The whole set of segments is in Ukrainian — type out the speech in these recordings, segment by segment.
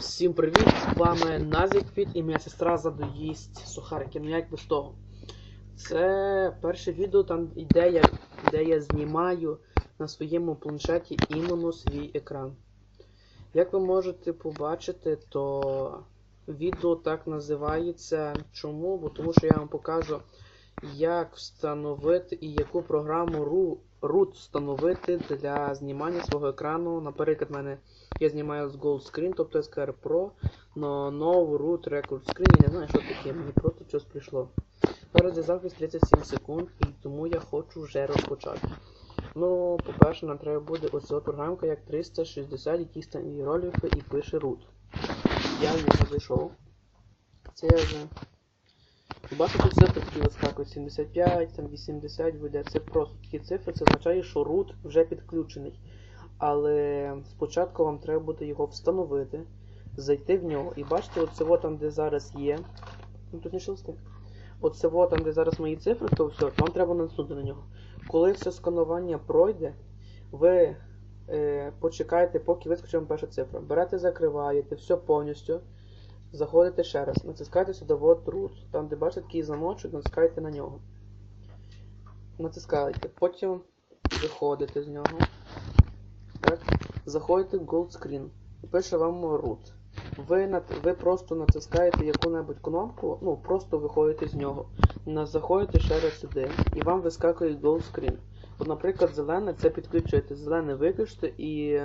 Всім привіт! З вами Назікфіт і моя сестра задоїсть сухарики. Ну як без того. Це перше відео, там де де я знімаю на своєму планшеті іменно свій екран. Як ви можете побачити, то відео так називається. Чому? Бо тому що я вам покажу, як встановити і яку програму root встановити для знімання свого екрану. Наприклад, в мене я знімаю з Gold Screen, тобто SKR Pro, но нову root Record Screen, я не знаю, що таке, мені просто щось прийшло. Зараз я запис 37 секунд, і тому я хочу вже розпочати. Ну, по-перше, нам треба буде ось ця програмка як 360, якісь там іерогліфи і пише root. Я нього зайшов. Це я вже. Бачите, тут цифри такі вискакують 75, там 80 вийде. Це просто такі цифри, це означає, що root вже підключений. Але спочатку вам треба буде його встановити, зайти в нього. І бачите, оце от там, де зараз є. Ну тут не шелсти. Оце от там, де зараз мої цифри, то все, вам треба натиснути на нього. Коли все сканування пройде, ви е, почекаєте, поки вискочить перша цифра. Берете, закриваєте, все повністю. Заходите ще раз, натискаєте сюди вот root. Там, де бачите такий замочок, натискаєте на нього. Натискаєте. Потім виходите з нього. Так. Заходите в Gold Screen. Пише вам root. Ви, нат- ви просто натискаєте яку-небудь кнопку, ну, просто виходите з нього. Заходите ще раз сюди, і вам вискакує Gold Screen. От, наприклад, зелене це підключуєте, зелене виключите і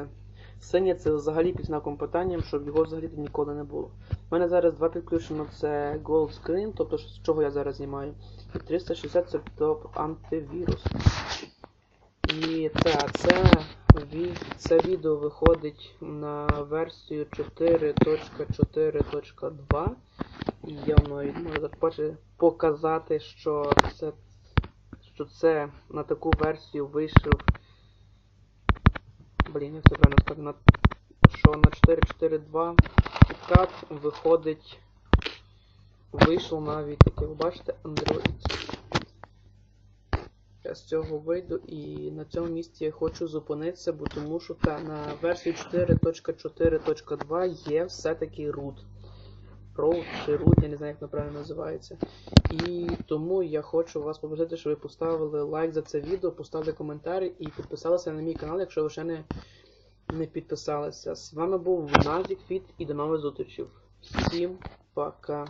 синє це взагалі під знаком питання, щоб його взагалі ніколи не було. У мене зараз два підключено це Gold Screen, тобто з чого я зараз знімаю. І 360 це топ антивірус. І так, це, це відео виходить на версію 4.4.2. І я вам можу показати, що це, що це на таку версію вийшов. Блін, як все правильно сказав, на, що на 4.4.2 кіткат виходить. Вийшов навіть, як ви бачите, Android. Я з цього вийду і на цьому місці я хочу зупинитися, бо тому що на версії 4.4.2 є все-таки root. Root чи root, я не знаю, як воно правильно називається. І тому я хочу вас попросити, щоб ви поставили лайк за це відео, поставили коментарі і підписалися на мій канал, якщо ви ще не, не підписалися. З вами був Назік Фіт і до нових зустрічей. Всім пока.